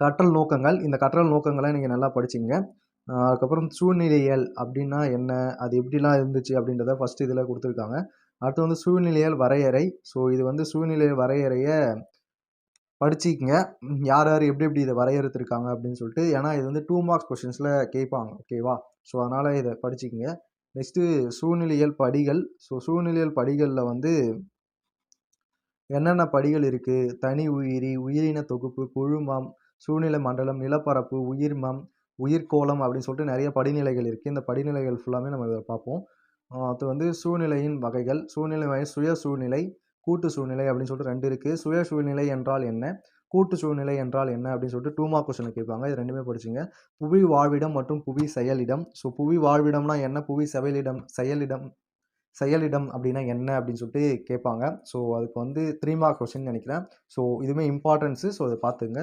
கற்றல் நோக்கங்கள். இந்த கற்றல் நோக்கங்களை நீங்கள் நல்லா படிச்சிங்க. அதுக்கப்புறம் சூழ்நிலையியல் அப்படின்னா என்ன? அது எப்படிலாம் இருந்துச்சு அப்படின்றத ஃபஸ்ட்டு இதில் கொடுத்துருக்காங்க. அடுத்து வந்து சூழ்நிலையல் வரையறை. ஸோ இது வந்து சூழ்நிலை வரையறையை படிச்சிக்கங்க யார் யார் எப்படி எப்படி இதை வரையறுத்துருக்காங்க அப்படின்னு சொல்லிட்டு ஏன்னா இது வந்து டூ மார்க்ஸ் கொஷின்ஸில் கேட்பாங்க. ஓகேவா ஸோ அதனால் இதை படிச்சிக்கங்க. நெக்ஸ்ட்டு சூழ்நிலையல் படிகள். ஸோ சூழ்நிலையல் படிகளில் வந்து என்னென்ன படிகள் இருக்குது தனி உயிரி உயிரின தொகுப்பு குழுமம் சூழ்நிலை மண்டலம் நிலப்பரப்பு உயிர்மம் உயிர்கோளம் அப்படின்னு சொல்லிட்டு நிறைய படிநிலைகள் இருக்குது இந்த படிநிலைகள் ஃபுல்லாமே நம்ம இதை பார்ப்போம். அது வந்து சூழ்நிலையின் வகைகள். சூழ்நிலை வகை சுய சூழ்நிலை கூட்டு சூழ்நிலை அப்படின்னு சொல்லிட்டு ரெண்டு இருக்குது சுய சூழ்நிலை என்றால் என்ன? கூட்டு சூழ்நிலை என்றால் என்ன அப்படின்னு சொல்லிட்டு டூமா மார்க் கொஸ்டின் கேட்பாங்க. இது ரெண்டுமே படிச்சுங்க. புவி வாழ்விடம் மற்றும் புவி செயலிடம். ஸோ புவி வாழ்விடம்னா என்ன? புவி செயலிடம் செயலிடம் செயலிடம் அப்படின்னா என்ன அப்படின்னு சொல்லிட்டு கேட்பாங்க. ஸோ அதுக்கு வந்து த்ரீ மார்க் கொஸ்டின் நினைக்கிறேன். ஸோ இதுவுமே இம்பார்ட்டன்ஸு ஸோ அதை பார்த்துங்க.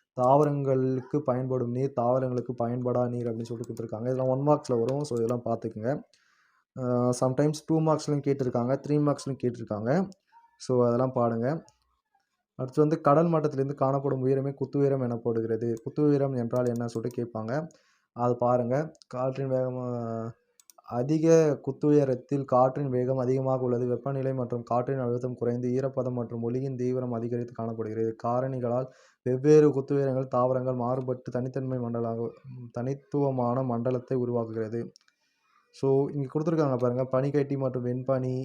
தாவரங்களுக்கு பயன்படும் நீர் தாவரங்களுக்கு பயன்படா நீர் அப்படின்னு சொல்லிட்டு கொடுத்துருக்காங்க. இதெல்லாம் ஒன் மார்க்ஸில் வரும். ஸோ இதெல்லாம் பார்த்துக்குங்க. சம்டைம்ஸ் டூ மார்க்ஸ்லையும் கேட்டிருக்காங்க. த்ரீ மார்க்ஸ்லையும் கேட்டிருக்காங்க. ஸோ அதெல்லாம் பாடுங்க. அடுத்து வந்து கடல் மட்டத்திலேருந்து காணப்படும் உயரமே குத்துயரம் எனப்படுகிறது குத்து உயரம் என்றால் என்ன சொல்லிட்டு கேட்பாங்க. அது பாருங்கள் காற்றின் வேகமாக அதிக குத்துயரத்தில் காற்றின் வேகம் அதிகமாக உள்ளது. வெப்பநிலை மற்றும் காற்றின் அழுத்தம் குறைந்து ஈரப்பதம் மற்றும் ஒளியின் தீவிரம் அதிகரித்து காணப்படுகிறது. காரணிகளால் வெவ்வேறு குத்துயரங்கள் தாவரங்கள் மாறுபட்டு தனித்தன்மை மண்டலாக தனித்துவமான மண்டலத்தை உருவாக்குகிறது. ஸோ இங்கே கொடுத்துருக்காங்க பாருங்கள் பனிக்கட்டி மற்றும் வெண்பனி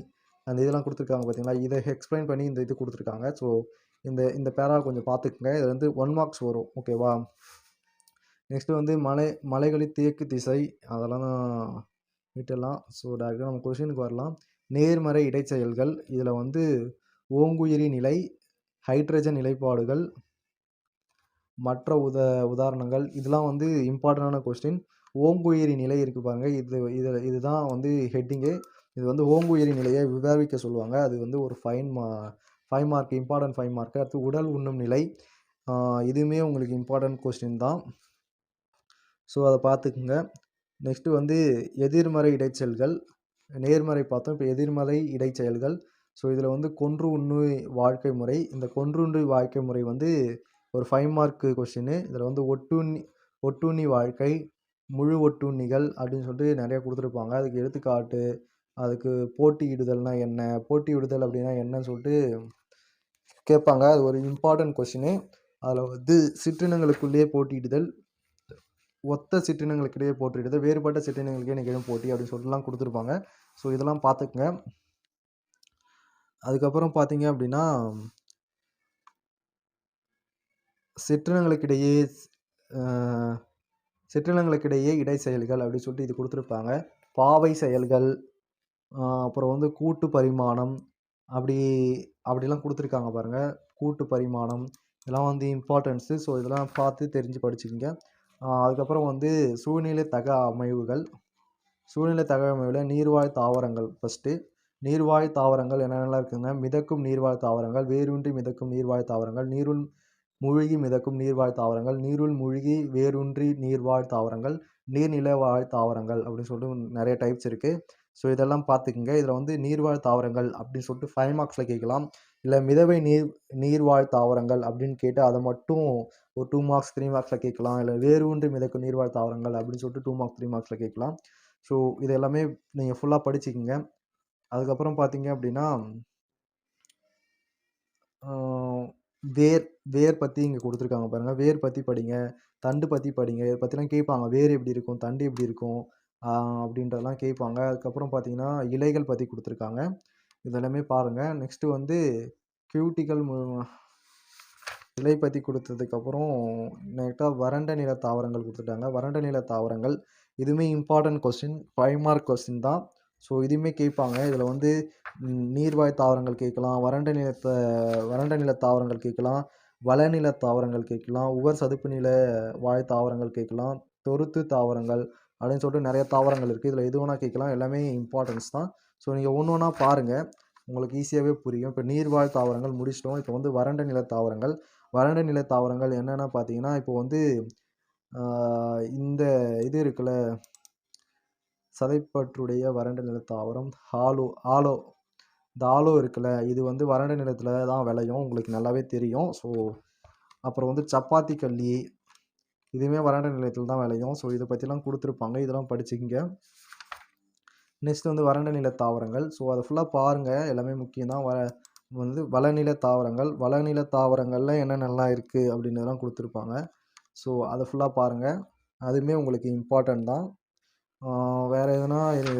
அந்த இதெல்லாம் கொடுத்துருக்காங்க பார்த்தீங்களா இதை எக்ஸ்பிளைன் பண்ணி இந்த இது கொடுத்துருக்காங்க. ஸோ இந்த இந்த பேரா கொஞ்சம் பார்த்துக்குங்க. இது வந்து ஒன் மார்க்ஸ் வரும். ஓகேவா நெக்ஸ்ட்டு வந்து மலை மலைகளின் தேக்கு திசை. அதெல்லாம் விட்டுடலாம் ஸோ டேரெக்டாக நம்ம கொஷினுக்கு வரலாம். நேர்மறை இடைச்செயல்கள். இதில் வந்து ஓங்குயிரி நிலை ஹைட்ரஜன் நிலைப்பாடுகள் மற்ற உத உதாரணங்கள். இதெல்லாம் வந்து இம்பார்ட்டண்டான கொஸ்டின் ஓங்குயிரி நிலை இருக்கு பாருங்க. இது இது இதுதான் வந்து ஹெட்டிங்கு இது வந்து ஓங்குயிரி நிலையை விவாதிக்க சொல்லுவாங்க. அது வந்து ஒரு ஃபைன் மா five mark important five mark அடுத்து உடல் உண்ணும் நிலை. இதுவுமே உங்களுக்கு இம்பார்ட்டன்ட் கொஸ்டின் தான். ஸோ அதை பார்த்துக்குங்க. நெக்ஸ்ட்டு வந்து எதிர்மறை இடைச்செயல்கள். நேர்மறை பார்த்தோம் இப்போ எதிர்மறை இடைச்செயல்கள். ஸோ இதில் வந்து கொன்று உண்ணு வாழ்க்கை முறை. இந்த கொன்றுண்ணு வாழ்க்கை முறை வந்து ஒரு ஃபைவ் மார்க்கு கொஸ்டின் இதில் வந்து ஒட்டுண்ணி ஒட்டுண்ணி வாழ்க்கை முழு ஒட்டுண்ணிகள் அப்படின்னு சொல்லிட்டு நிறைய கொடுத்துருப்பாங்க. அதுக்கு எடுத்துக்காட்டு அதுக்கு போட்டியிடுதல்னால் என்ன போட்டியிடுதல் அப்படின்னா என்னன்னு சொல்லிட்டு கேட்பாங்க. அது ஒரு இம்பார்ட்டன்ட் கொஸ்டின் அதில் வந்து சிற்றினங்களுக்குள்ளேயே போட்டியிடுதல் ஒத்த சிற்றினங்களுக்கிடையே போட்டியிடுது. வேறுபட்ட சிற்றினங்களுக்கே நிகழும் போட்டி அப்படின்னு சொல்லிட்டுலாம் கொடுத்துருப்பாங்க. ஸோ இதெல்லாம் பார்த்துக்குங்க. அதுக்கப்புறம் பார்த்தீங்க அப்படின்னா சிற்றினங்களுக்கிடையே சிற்றினங்களுக்கிடையே இடை செயல்கள் அப்படின்னு சொல்லிட்டு இது கொடுத்துருப்பாங்க. பாவை செயல்கள் அப்புறம் வந்து கூட்டு பரிமாணம் அப்படி அப்படிலாம் கொடுத்துருக்காங்க பாருங்கள் கூட்டு பரிமாணம் இதெல்லாம் வந்து இம்பார்ட்டன்ஸு ஸோ இதெல்லாம் பார்த்து தெரிஞ்சு படிச்சுக்கிங்க. அதுக்கப்புறம் வந்து சூழ்நிலை தக அமைவுகள். சூழ்நிலை தக அமைவில் நீர்வாழ் தாவரங்கள் ஃபஸ்ட்டு நீர்வாழ் தாவரங்கள் என்னென்னலாம் இருக்குங்க? மிதக்கும் நீர்வாழ் தாவரங்கள் வேரூன்றி மிதக்கும் நீர்வாழ் தாவரங்கள் நீருள் மூழ்கி மிதக்கும் நீர்வாழ் தாவரங்கள் நீருள் மூழ்கி வேரூன்றி நீர்வாழ் தாவரங்கள் நீர்நில வாழ் தாவரங்கள் அப்படின்னு சொல்லிட்டு நிறைய டைப்ஸ் இருக்குது ஸோ இதெல்லாம் பார்த்துக்குங்க. இதில் வந்து நீர்வாழ் தாவரங்கள் அப்படின்னு சொல்லிட்டு ஃபைவ் மார்க்ஸில் கேட்கலாம். இல்லை மிதவை நீர் நீர்வாழ் தாவரங்கள் அப்படின்னு கேட்டு அதை மட்டும் ஒரு டூ மார்க்ஸ் த்ரீ மார்க்ஸில் கேட்கலாம். இல்லை வேரூன்றி மிதக்கும் நீர்வாழ் தாவரங்கள் அப்படின்னு சொல்லிட்டு டூ மார்க்ஸ் த்ரீ மார்க்ஸில் கேட்கலாம். ஸோ இது எல்லாமே நீங்கள் ஃபுல்லாக படிச்சுக்கிங்க. அதுக்கப்புறம் பார்த்தீங்க அப்படின்னா வேர் வேர் பற்றி இங்கே கொடுத்துருக்காங்க பாருங்கள் வேர் பற்றி படிங்க தண்டு பற்றி படிங்க. இதை பற்றிலாம் கேட்பாங்க. வேர் எப்படி இருக்கும் தண்டு எப்படி இருக்கும் அப்படின்றதெல்லாம் கேட்பாங்க. அதுக்கப்புறம் பார்த்தீங்கன்னா இலைகள் பற்றி கொடுத்துருக்காங்க. இதெல்லாமே பாருங்கள் நெக்ஸ்ட்டு வந்து கியூட்டிகள் இலை பற்றி கொடுத்ததுக்கப்புறம் நெக்டாக வறண்ட நில தாவரங்கள் கொடுத்துட்டாங்க. வறண்ட நில தாவரங்கள் இதுவுமே important question five mark question தான். ஸோ இதுவுமே கேட்பாங்க. இதில் வந்து நீர்வாய் நீர்வாழ் தாவரங்கள் கேட்கலாம். வறண்ட நிலத்தை வறண்ட நில தாவரங்கள் கேட்கலாம். வளநில தாவரங்கள் கேட்கலாம். உவர் சதுப்பு நில வாய் தாவரங்கள் கேட்கலாம். தொருத்து தாவரங்கள் அப்படின்னு சொல்லிட்டு நிறைய தாவரங்கள் இருக்குது இதில் எது வேணால் கேட்கலாம். எல்லாமே இம்பார்ட்டன்ஸ் தான். ஸோ நீங்கள் ஒன்று ஒன்றா பாருங்கள் உங்களுக்கு ஈஸியாகவே புரியும். இப்போ நீர்வாழ் தாவரங்கள் முடிச்சிட்டோம். இப்போ வந்து வறண்ட நில தாவரங்கள். வறண்ட நில தாவரங்கள் என்னென்னா பார்த்தீங்கன்னா இப்போ வந்து இந்த இது இருக்குல்ல சதைப்பற்றுடைய வறண்ட நில தாவரம் ஹாலோ ஆலோ இந்த ஆலோ இருக்குல்ல இது வந்து வறண்ட நிலத்தில் தான் விளையும். உங்களுக்கு நல்லாவே தெரியும். ஸோ அப்புறம் வந்து சப்பாத்தி கள்ளி இதுவுமே வறண்ட நிலத்தில் தான் விளையும். ஸோ இதை பற்றிலாம் கொடுத்துருப்பாங்க. இதெல்லாம் படிச்சுக்கிங்க. நெக்ஸ்ட் வந்து வறண்ட நில தாவரங்கள். ஸோ அதை ஃபுல்லாக பாருங்கள் எல்லாமே முக்கியம் தான். வ வந்து வளநில தாவரங்கள். வளநில தாவரங்களில் என்னென்னலாம் இருக்குது அப்படின்றதெல்லாம் கொடுத்துருப்பாங்க. ஸோ அதை ஃபுல்லாக பாருங்கள் அதுவுமே உங்களுக்கு இம்பார்ட்டன்ட் தான். வேறு எதுனா இது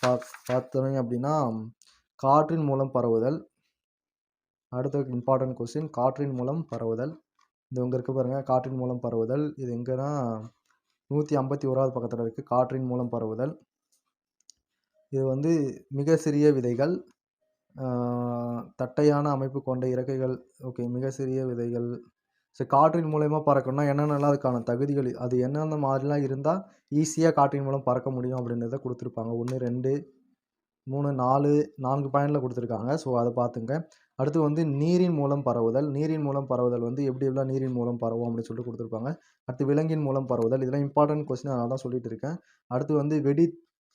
பா பார்த்தோம் அப்படின்னா காற்றின் மூலம் பரவுதல். அடுத்த இம்பார்ட்டன்ட் கொஸ்டின் காற்றின் மூலம் பரவுதல். இது இங்கே இருக்க பாருங்கள் காற்றின் மூலம் பரவுதல். இது எங்கன்னா நூற்றி ஐம்பத்தி ஓராவது பக்கத்தில் இருக்குது காற்றின் மூலம் பரவுதல். இது வந்து மிக சிறிய விதைகள். தட்டையான அமைப்பு கொண்ட இறக்கைகள். ஓகே மிக சிறிய விதைகள். ஸோ காற்றின் மூலயமா பறக்கணும்னா என்னென்னலாம் அதுக்கான தகுதிகள் அது என்னென்ன மாதிரிலாம் இருந்தால் ஈஸியாக காற்றின் மூலம் பறக்க முடியும் அப்படின்றத கொடுத்துருப்பாங்க. ஒன்று ரெண்டு மூணு நாலு நான்கு பாயிண்டில் கொடுத்துருக்காங்க. ஸோ அதை பார்த்துங்க அடுத்து வந்து நீரின் மூலம் பரவுதல். நீரின் மூலம் பரவுதல் வந்து எப்படி எல்லாம் நீரின் மூலம் பரவும் அப்படின்னு சொல்லிட்டு கொடுத்துருப்பாங்க. அடுத்து விலங்கின் மூலம் பரவுதல். இதெல்லாம் இம்பார்ட்டன்ட் கொஸ்டின் அதனால தான் சொல்லிட்டு இருக்கேன். அடுத்து வந்து வெடி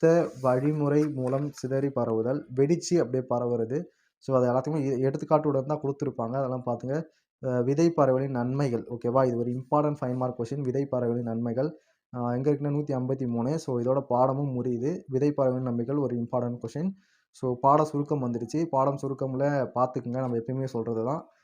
வெடித்த வழிமுறை மூலம் சிதறி பரவுதல். வெடிச்சு அப்படியே பரவுறது. ஸோ அது எல்லாத்துக்குமே எ- எடுத்துக்காட்டுடன் தான் கொடுத்துருப்பாங்க. அதெல்லாம் பார்த்துங்க விதை பறவைகளின் நன்மைகள். ஓகேவா இது ஒரு இம்பார்ட்டன்ட் ஃபைன் மார்க் கொஸ்டின் விதை பறவைகளின் நன்மைகள். எங்கே இருக்குன்னா நூற்றி ஐம்பத்தி மூணு. ஸோ இதோட பாடமும் முடியுது விதை பறவைகளின் நன்மைகள் ஒரு இம்பார்ட்டன்ட் கொஷின் ஸோ பாட சுருக்கம் வந்துடுச்சு பாடம் சுருக்கமில் பார்த்துக்குங்க நம்ம எப்பயுமே சொல்கிறது தான்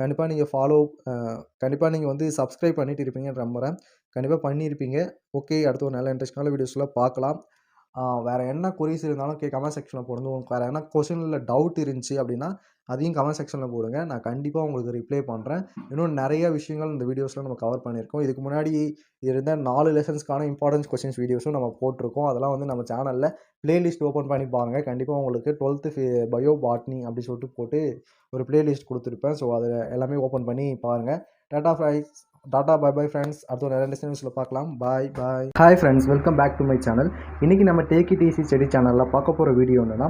கண்டிப்பாக நீங்கள் ஃபாலோ கண்டிப்பாக நீங்கள் வந்து சப்ஸ்கிரைப் பண்ணிட்டு இருப்பீங்கன்னு நம்புகிறேன் கண்டிப்பாக பண்ணியிருப்பீங்க ஓகே அடுத்த ஒரு நல்ல இன்ட்ரெஸ்டிங்கான வீடியோஸில் பார்க்கலாம் வேறு என்ன கொரிஸ் இருந்தாலும் கே கமெண்ட் செக்ஷனில் போடுங்க. உங்களுக்கு வேறு என்ன கொஷினில் டவுட் இருந்துச்சு அப்படின்னா அதையும் கமெண்ட் செக்ஷனில் போடுங்க. நான் கண்டிப்பாக உங்களுக்கு ரிப்ளை பண்ணுறேன் இன்னும் நிறைய விஷயங்கள் இந்த வீடியோஸில் நம்ம கவர் பண்ணியிருக்கோம். இதுக்கு முன்னாடி இருந்த நாலு லெசன்ஸ்க்கான இம்பார்ட்டன்ஸ் கொஸ்டின்ஸ் வீடியோஸும் நம்ம போட்டிருக்கோம். அதெல்லாம் வந்து நம்ம சேனலில் ப்ளேலிஸ்ட் ஓப்பன் பண்ணி பாருங்கள் கண்டிப்பாக உங்களுக்கு டுவெல்த்து பயோ பாட்னி அப்படி சொல்லிட்டு போட்டு ஒரு ப்ளேலிஸ்ட் கொடுத்துருப்பேன். ஸோ அதை எல்லாமே ஓப்பன் பண்ணி பாருங்கள் tata fries tata bye bye friends அடுத்த நிறைய டெஸ்டினேஷனில் பார்க்கலாம். Bye bye hi friends welcome back to my channel இன்றைக்கி நம்ம டேக்கி டிசி செடி சேனலில் பார்க்க போகிற வீடியோ என்னென்னா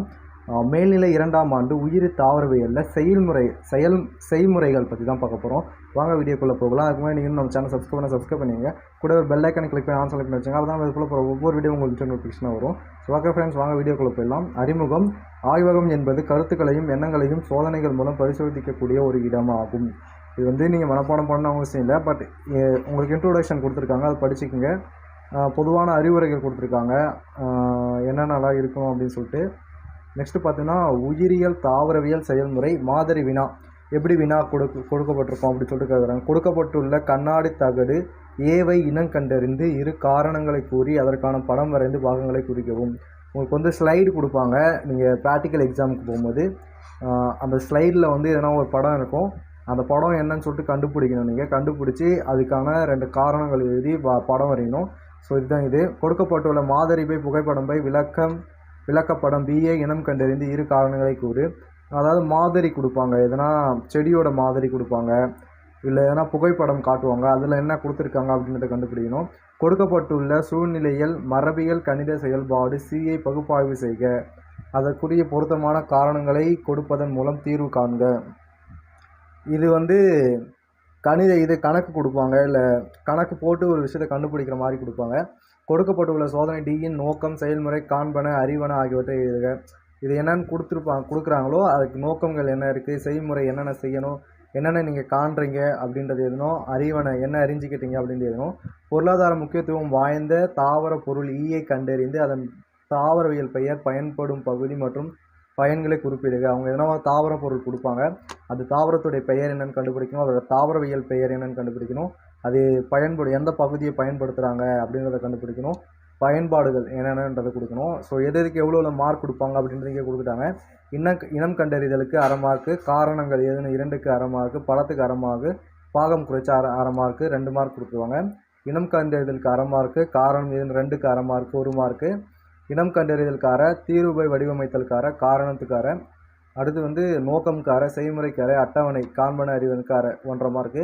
மேல்நிலை இரண்டாம் ஆண்டு உயிரி தாவரவியலில் செயல்முறை செயல் செய்முறைகள் பற்றி தான் பார்க்க போகிறோம் வாங்க வீடியோக்குள்ளே போகலாம். அதுக்கு முன்னாடி நீங்கள் நம்ம சேனல் சப்ஸ்கிரைப் பண்ண சப்ஸ்கிரைப் பண்ணிங்க கூட ஒரு பெல் ஐக்கனை கிளிக் பண்ணி ஆன் செலக்ட் பண்ணி வச்சுங்க அப்போ அதுக்குள்ளே போகிற ஒவ்வொரு வீடியோ உங்களுக்கு நோட்டிஃபிகேஷனாக வரும். ஸோ ஓகே ஃப்ரெண்ட்ஸ் வாங்க வீடியோக்குள்ளே போயிடலாம். அறிமுகம் ஆய்வகம் என்பது கருத்துக்களையும் எண்ணங்களையும் சோதனைகள் மூலம் பரிசோதிக்கக்கூடிய ஒரு இடமாகும். இது வந்து நீங்கள் மனப்பாடம் பண்ண அவசியம் இல்லை. பட் உங்களுக்கு இன்ட்ரோடக்ஷன் கொடுத்துருக்காங்க. அதை படிச்சுக்கோங்க. பொதுவான அறிவுரைகள் கொடுத்துருக்காங்க. என்னென்னலாம் இருக்கும் அப்படின்னு சொல்லிட்டு நெக்ஸ்ட்டு பார்த்தீங்கன்னா உயிரியல் தாவரவியல் செயல்முறை மாதிரி வினா. எப்படி வினா கொடுக்க கொடுக்கப்பட்டிருக்கோம் அப்படின்னு சொல்லிட்டு கேட்குறாங்க கொடுக்கப்பட்டுள்ள கண்ணாடி தகடு ஏவை இனம் கண்டறிந்து இரு காரணங்களை கூறி அதற்கான படம் வரைந்து பாகங்களை குறிக்கவும். உங்களுக்கு வந்து ஸ்லைடு கொடுப்பாங்க. நீங்கள் ப்ராக்டிக்கல் எக்ஸாமுக்கு போகும்போது அந்த ஸ்லைடில் வந்து எதனா ஒரு படம் இருக்கும். அந்த படம் என்னன்னு சொல்லிட்டு கண்டுபிடிக்கணும் நீங்கள் கண்டுபிடிச்சி அதுக்கான ரெண்டு காரணங்கள் எழுதி படம் வரையணும். ஸோ இதுதான் இது. கொடுக்கப்பட்டுள்ள மாதிரி பை புகைப்படம் பை விளக்கம் விளக்கப்படம் பிஏ இனம் கண்டறிந்து இரு காரணங்களை கூறு. அதாவது மாதிரி கொடுப்பாங்க. எதனா செடியோட மாதிரி கொடுப்பாங்க. இல்லை எதனா புகைப்படம் காட்டுவாங்க. அதில் என்ன கொடுத்துருக்காங்க அப்படின்றத கண்டுபிடிக்கணும். கொடுக்கப்பட்டுள்ள சூழ்நிலையில் மரபியல் கணித செயல்பாடு சிஐ பகுப்பாய்வு செய்க. அதற்குரிய பொருத்தமான காரணங்களை கொடுப்பதன் மூலம் தீர்வு காண்க. இது வந்து கணித இது கணக்கு கொடுப்பாங்க. இல்லை கணக்கு போட்டு ஒரு விஷயத்தை கண்டுபிடிக்கிற மாதிரி கொடுப்பாங்க. கொடுக்கப்பட்டுள்ள சோதனை டியின் நோக்கம் செயல்முறை காண்பன அறிவன ஆகியவற்றை எழுதுக. இது என்னென்னு கொடுத்துருப்பாங்க கொடுக்குறாங்களோ அதுக்கு நோக்கங்கள் என்ன இருக்குது செய்முறை என்னென்ன செய்யணும் என்னென்ன நீங்கள் காண்றீங்க அப்படின்றது எதுனோ அறிவனை என்ன அறிஞ்சிக்கிட்டீங்க அப்படின்றது எதுனும் பொருளாதார முக்கியத்துவம் வாய்ந்த தாவர பொருள் e ஈயை கண்டறிந்து அதன் தாவரவியல் பெயர் பயன்படும் பகுதி மற்றும் பயன்களை குறிப்பிடுக. அவங்க எதனா தாவர பொருள் கொடுப்பாங்க அது தாவரத்துடைய பெயர் என்னென்னு கண்டுபிடிக்கணும் அதோட தாவரவியல் பெயர் என்னென்னு கண்டுபிடிக்கணும். அது பயன்படு எந்த பகுதியை பயன்படுத்துகிறாங்க அப்படின்றத கண்டுபிடிக்கணும். பயன்பாடுகள் என்னென்னன்றதை கொடுக்கணும். ஸோ எது எதுக்கு எவ்வளோ மார்க் கொடுப்பாங்க அப்படின்றது இங்கே கொடுத்துட்டாங்க. இனம் இனம் கண்டறிதலுக்கு அரை மார்க்கு காரணங்கள் எதுன்னு இரண்டுக்கு அரை மார்க்கு படத்துக்கு அரை மார்க்கு பாகம் குறைச்ச அரை அரை மார்க்கு ரெண்டு மார்க் கொடுத்துருவாங்க. இனம் கண்டறிதலுக்கு அரை மார்க்கு காரணம் எதுன்னு ரெண்டுக்கு அரை மார்க்கு ஒரு மார்க்கு இனம் கண்டறிதலுக்கார தீர்வை வடிவமைத்தலுக்கார காரணத்துக்கார அடுத்து வந்து நோக்கம்கார செய்முறைக்கார அட்டவணை காண்பன அறிவனுக்கார ஒன்றரை மார்க்கு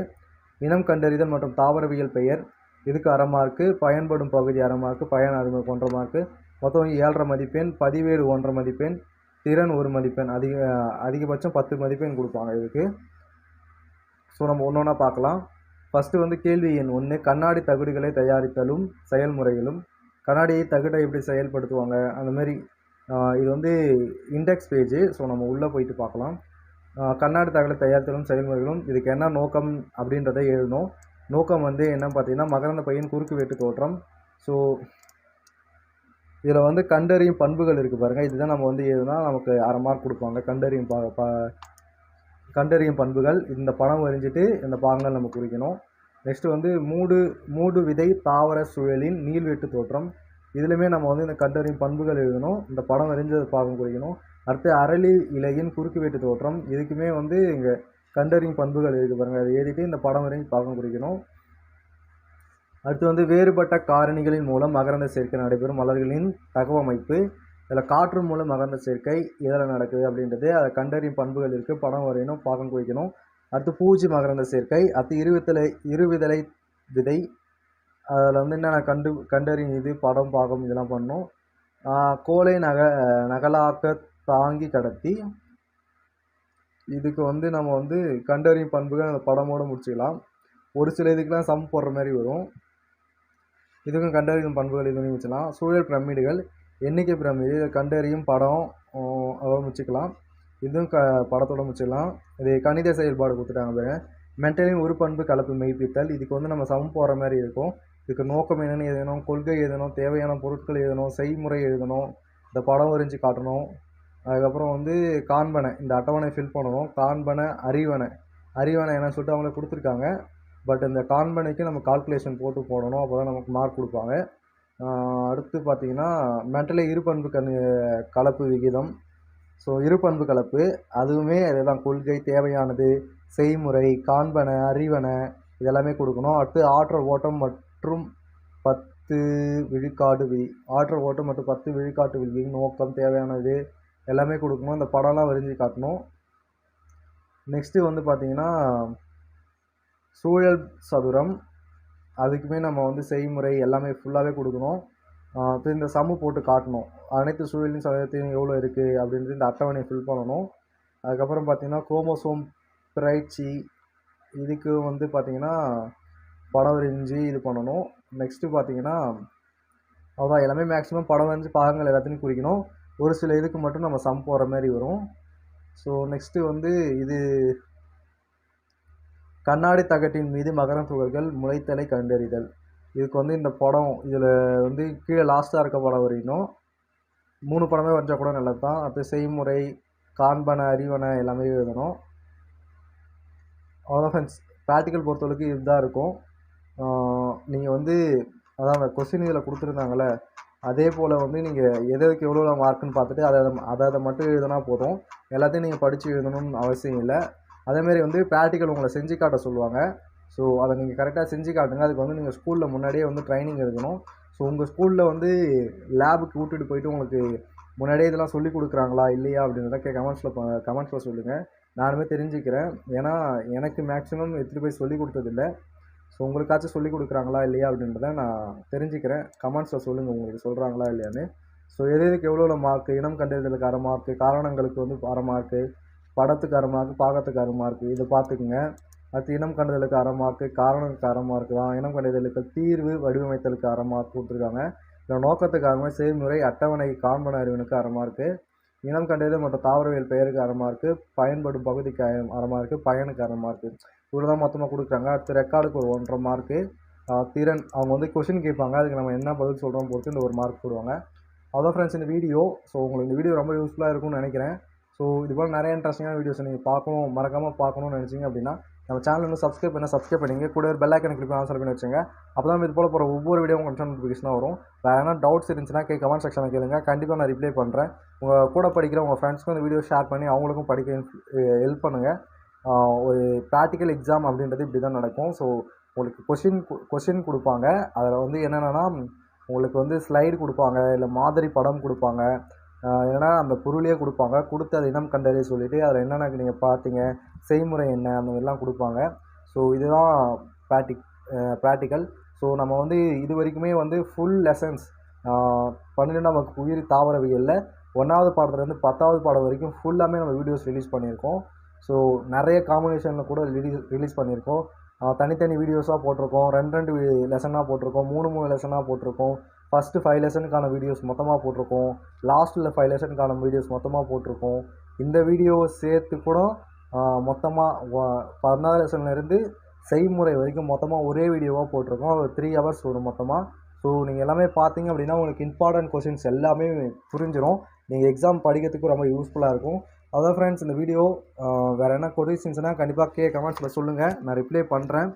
இனம் கண்டறிதல் மற்றும் தாவரவியல் பெயர். இதுக்கு அரை மார்க்கு பயன்படும் பகுதி அரை மார்க்கு பயன் அறிமுக ஒன்றரை மார்க்கு மொத்தம் ஏழரை மதிப்பெண் பதிவேடு ஒன்றரை மதிப்பெண் திறன் ஒரு மதிப்பெண் அதிக அதிகபட்சம் பத்து மதிப்பெண் கொடுப்பாங்க இதுக்கு. ஸோ நம்ம ஒன்று ஒன்றா பார்க்கலாம். ஃபஸ்ட்டு வந்து கேள்வி எண் ஒன்று கண்ணாடி தகுடுகளை தயாரித்தலும் செயல்முறைகளும் கண்ணாடியை தகுடை எப்படி செயல்படுத்துவாங்க? அந்த மாதிரி இது வந்து இண்டெக்ஸ் பேஜு ஸோ நம்ம உள்ளே போயிட்டு பார்க்கலாம். கண்ணாடி தகவலை தயாரித்தலும் செயல்முறைகளும் இதுக்கு என்ன நோக்கம் அப்படின்றத எழுதணும். நோக்கம் வந்து என்னன்னு பார்த்தீங்கன்னா மகரந்த பையன் குறுக்கு வெட்டு தோற்றம். ஸோ இதில் வந்து கண்டறியும் பண்புகள் இருக்குது பாருங்கள் இதுதான் நம்ம வந்து எழுதுனா நமக்கு அரை மார்க் கொடுப்பாங்க. கண்டறியும் பா ப கண்டறியும் பண்புகள். இந்த படம் வரைஞ்சிட்டு இந்த பாகங்கள் நம்ம குறிக்கணும். நெக்ஸ்ட்டு வந்து மூடு மூடு விதை தாவர சூழலின் நீள்வெட்டு தோற்றம். இதுலையுமே நம்ம வந்து இந்த கண்டறியும் பண்புகள் எழுதணும் இந்த படம் வரைஞ்சது பாகம் குறிக்கணும். அடுத்து அரளி இலையின் குறுக்கு வெட்டு தோற்றம் இதுக்குமே வந்து இங்கே கண்டறியும் பண்புகள் இருக்குது பாருங்கள் அதை எழுதிட்டு இந்த படம் வரைஞ்சி பாகம் குறிக்கணும். அடுத்து வந்து வேறுபட்ட காரணிகளின் மூலம் மகரந்த சேர்க்கை நடைபெறும் மலர்களின் தகவமைப்பு. இதில் காற்று மூலம் மகரந்த சேர்க்கை எதில் நடக்குது அப்படின்றது அதை கண்டறியும் பண்புகள் இருக்குது படம் வரையணும் பாகம் குறிக்கணும். அடுத்து பூஜி மகரந்த சேர்க்கை அடுத்து இருவித்தலை இருவிதலை விதை அதில் வந்து என்னென்ன கண்டு கண்டறியும் இது படம் பாகம் இதெல்லாம் பண்ணோம். கோலை நக நகலாக்க தாங்கி கடத்தி இதுக்கு வந்து நம்ம வந்து கண்டறியும் பண்புகள் அந்த படமோடு முடிச்சுக்கலாம். ஒரு சில இதுக்கெலாம் சம் போடுற மாதிரி வரும். இதுக்கும் கண்டறியும் பண்புகள் இது வச்சுக்கலாம். சூழல் பிரமிடுகள் எண்ணிக்கை பிரமிடு இதை கண்டறியும் படம் அதோட முடிச்சுக்கலாம். இதுவும் க படத்தோட முடிச்சுக்கலாம். இது கணித செயல்பாடு கொடுத்துட்டாங்க பாருங்க. மென்டலின் ஒரு பண்பு கலப்பு மெய்ப்பித்தல். இதுக்கு வந்து நம்ம சம் போடுற மாதிரி இருக்கும். இதுக்கு நோக்கம் என்னென்னு எழுதணும் கொள்கை எழுதணும் தேவையான பொருட்கள் எழுதணும் செய்முறை எழுதணும் இந்த படம் வரைஞ்சி காட்டணும். அதுக்கப்புறம் வந்து காண்பனை இந்த அட்டவணை ஃபில் பண்ணணும். காண்பனை அறிவனை அறிவனை என்ன சொல்லிட்டு அவங்களே கொடுத்துருக்காங்க. பட் இந்த கான்பனைக்கு நம்ம கால்குலேஷன் போட்டு போடணும். அப்போ தான் நமக்கு மார்க் கொடுப்பாங்க. அடுத்து பார்த்தீங்கன்னா மென்டலி இருபண்பு கண் கலப்பு விகிதம். ஸோ இருபண்பு கலப்பு அதுவுமே அதுதான். கொள்கை தேவையானது செய்முறை காண்பனை அறிவனை இதெல்லாமே கொடுக்கணும். அடுத்து ஆற்றல் ஓட்டம் மற்றும் பத்து விழுக்காடு வில் ஆற்றல் ஓட்டம் மற்றும் பத்து விழுக்காட்டு விதி நோக்கம் தேவையானது எல்லாமே கொடுக்கணும். இந்த படம்லாம் வரைஞ்சி காட்டணும். நெக்ஸ்ட்டு வந்து பார்த்திங்கன்னா சூழல் சதுரம். அதுக்குமே நம்ம வந்து செய்முறை எல்லாமே ஃபுல்லாகவே கொடுக்கணும். இந்த சம்மு போட்டு காட்டணும். அனைத்து சூழலின் சதவீதத்தையும் எவ்வளோ இருக்குது அப்படின்ட்டு இந்த அட்டவணையை ஃபில் பண்ணணும். அதுக்கப்புறம் பார்த்திங்கன்னா குரோமோசோம் பிரைச்சி இதுக்கு வந்து பார்த்திங்கன்னா படம் வரைஞ்சி இது பண்ணணும். நெக்ஸ்ட்டு பார்த்தீங்கன்னா அதுதான் எல்லாமே மேக்ஸிமம் படம் வரைஞ்சி பாகங்கள் எல்லாத்தையும் குறிக்கணும். ஒரு சில இதுக்கு மட்டும் நம்ம சம் போகிற மாதிரி வரும். ஸோ நெக்ஸ்ட்டு வந்து இது கண்ணாடி தகட்டின் மீது மகரம் துகள்கள் முளைத்தலை கண்டறிதல். இதுக்கு வந்து இந்த படம் இதில் வந்து கீழே லாஸ்ட்டாக இருக்க படம் வரையணும். மூணு படமே வரைஞ்சால் கூட நல்லது தான் அடுத்து செய்முறை காண்பன அறிவன எல்லாமே எழுதணும். அவ்வளோதான் ஃப்ரெண்ட்ஸ் ப்ராக்டிக்கல் பொறுத்தவரைக்கும் இதுதான் இருக்கும். நீங்கள் வந்து அதான் அந்த கொஸ்டின் இதில் கொடுத்துருந்தாங்கல்ல அதே போல் வந்து நீங்கள் எது எதுக்கு எவ்வளோ மார்க்குன்னு பார்த்துட்டு அதை அதை அதை மட்டும் எழுதினா போதும். எல்லாத்தையும் நீங்கள் படித்து எழுதணும்னு அவசியம் இல்லை. அதேமாரி வந்து ப்ராக்டிக்கல் உங்களை செஞ்சு காட்ட சொல்லுவாங்க. ஸோ அதை நீங்கள் கரெக்டாக செஞ்சு காட்டுங்க. அதுக்கு வந்து நீங்கள் ஸ்கூலில் முன்னாடியே வந்து ட்ரைனிங் எடுக்கணும். ஸோ உங்கள் ஸ்கூலில் வந்து லேபுக்கு கூட்டிகிட்டு போயிட்டு உங்களுக்கு முன்னாடியே இதெல்லாம் சொல்லி கொடுக்குறாங்களா இல்லையா அப்படின்றத கே கமெண்ட்ஸில் கமெண்ட்ஸில் சொல்லுங்கள் நானுமே தெரிஞ்சுக்கிறேன். ஏன்னா எனக்கு மேக்ஸிமம் எடுத்துகிட்டு போய் சொல்லி கொடுத்ததில்ல ஸோ உங்களுக்காச்சும் சொல்லிக் கொடுக்குறாங்களா இல்லையா அப்படின்றத நான் தெரிஞ்சுக்கிறேன். கமெண்ட்ஸில் சொல்லுங்கள் உங்களுக்கு சொல்கிறாங்களா இல்லையான்னு. ஸோ எது எதுக்கு எவ்வளோ மார்க்கு இனம் கண்டறிதலுக்கு அரை மார்க்கு காரணங்களுக்கு வந்து அரை மார்க்கு படத்துக்கு அரை மார்க்கு பாகத்துக்கு அரை மார்க்கு இதை பார்த்துக்குங்க. அடுத்து இனம் கண்டதலுக்கு அரை மார்க்கு காரணத்துக்கு அரை மார்க்கு தான். இனம் கண்டறிதலுக்கு தீர்வு வடிவமைத்தலுக்கு அரை மார்க் கொடுத்துருக்காங்க. இந்த நோக்கத்துக்காகவே செய்முறை அட்டவணை காண்பன அறிவனுக்கு அரை மார்க்கு இனம் கண்டறிதல் மற்றும் தாவரவியல் பெயருக்கு அரை மார்க்கு பயன்படும் பகுதிக்கு அரை அரை மார்க்கு பயனுக்கு அரை மார்க்கு இவ்வளோ தான் மொத்தமாக கொடுக்குறாங்க. அடுத்து ரெக்கார்டுக்கு ஒரு ஒன்றரை மார்க்கு திறன். அவங்க வந்து கொஷின் கேட்பாங்க. அதுக்கு நம்ம என்ன பதில் சொல்கிறோம் பொறுத்து இந்த ஒரு மார்க் போடுவாங்க. அதான் ஃப்ரெண்ட்ஸ் இந்த வீடியோ ஸோ உங்களுக்கு இந்த வீடியோ ரொம்ப யூஸ்ஃபுல்லாக இருக்கும்னு நினைக்கிறேன். ஸோ இது போல் நிறைய இன்ட்ரெஸ்டிங்கான வீடியோஸ் நீங்கள் பார்க்கணும் மறக்காமல் பார்க்கணும்னு நினச்சிங்க அப்படின்னா நம்ம சேனல் வந்து சப்ஸ்கிரைப் பண்ண சப்ஸ்கிரைப் பண்ணிங்க கூட ஒரு பெல் ஐக்கன் கிளிக் ஆன்சர் பண்ணி வச்சுங்க அப்போ தான் இது போல் போகிற ஒவ்வொரு வீடியோ உங்களுக்கு நோட்டிஃபிகேஷனாக வரும். வேறு என்ன டவுட்ஸ் இருந்துச்சுன்னா கே கமெண்ட் செக்ஷனில் கேளுங்க. கண்டிப்பாக நான் ரிப்ளை பண்ணுறேன் உங்கள் கூட படிக்கிற உங்கள் ஃப்ரெண்ட்ஸ்க்கும் இந்த வீடியோ ஷேர் பண்ணி அவங்களுக்கும் படிக்க ஹெல்ப் பண்ணுங்கள் ஒரு ப்ராக்டிக்கல் எக்ஸாம் அப்படின்றது இப்படி தான் நடக்கும். ஸோ உங்களுக்கு கொஷின் கொஷின் கொடுப்பாங்க. அதில் வந்து என்னென்னா உங்களுக்கு வந்து ஸ்லைடு கொடுப்பாங்க இல்லை மாதிரி படம் கொடுப்பாங்க. ஏன்னா அந்த பொருளையே கொடுப்பாங்க. கொடுத்து அதை இனம் கண்டறிய சொல்லிவிட்டு அதில் என்னென்ன நீங்கள் பார்த்தீங்க செய்முறை என்ன அந்த மாதிரிலாம் கொடுப்பாங்க. ஸோ இதுதான் ப்ராக்டிக் ப்ராக்டிக்கல் ஸோ நம்ம வந்து இது வரைக்குமே வந்து ஃபுல் லெசன்ஸ் பன்னிரெண்டாம் வகுப்பு உயிரி தாவரவியலில் ஒன்றாவது பாடத்துலேருந்து பத்தாவது பாடம் வரைக்கும் ஃபுல்லாமே நம்ம வீடியோஸ் ரிலீஸ் பண்ணியிருக்கோம். ஸோ நிறைய காம்பினேஷனில் கூட ரிலீஸ் ரிலீஸ் பண்ணியிருக்கோம். தனித்தனி வீடியோஸாக போட்டிருக்கோம். ரெண்டு ரெண்டு லெசனாக போட்டிருக்கோம். மூணு மூணு லெசனாக போட்டிருக்கோம். ஃபஸ்ட்டு ஃபைவ் லெசனுக்கான வீடியோஸ் மொத்தமாக போட்டிருக்கோம். லாஸ்ட்டில் ஃபைவ் லெசனுக்கான வீடியோஸ் மொத்தமாக போட்டிருக்கோம். இந்த வீடியோ சேர்த்து கூட மொத்தமாக பதினாறு லெசன்லேருந்து செய்முறை வரைக்கும் மொத்தமாக ஒரே வீடியோவாக போட்டிருக்கோம். ஒரு த்ரீ ஹவர்ஸ் வரும் மொத்தமாக ஸோ நீங்கள் எல்லாமே பார்த்தீங்க அப்படின்னா உங்களுக்கு இம்பார்ட்டன்ட் கொஷின்ஸ் எல்லாமே புரிஞ்சிடும் நீங்கள் எக்ஸாம் படிக்கிறதுக்கு ரொம்ப யூஸ்ஃபுல்லாக இருக்கும். அதான் ஃப்ரெண்ட்ஸ் இந்த வீடியோ வேறு என்ன கொஷின்ஸ்னால் கண்டிப்பாக கே கமெண்ட்ஸில் சொல்லுங்கள் நான் ரிப்ளை பண்ணுறேன்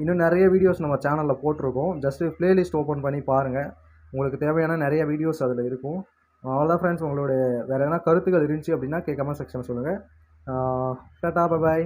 இன்னும் நிறைய வீடியோஸ் நம்ம சேனலில் போட்டிருக்கோம். ஜஸ்ட்டு ப்ளேலிஸ்ட் ஓப்பன் பண்ணி பாருங்கள் உங்களுக்கு தேவையான நிறைய வீடியோஸ் அதில் இருக்கும். அவ்வளோதான் ஃப்ரெண்ட்ஸ் உங்களுடைய வேறு எதனா கருத்துக்கள் இருந்துச்சு அப்படின்னா கே கமெண்ட் செக்ஷன் சொல்லுங்கள் டாட்டா பாய்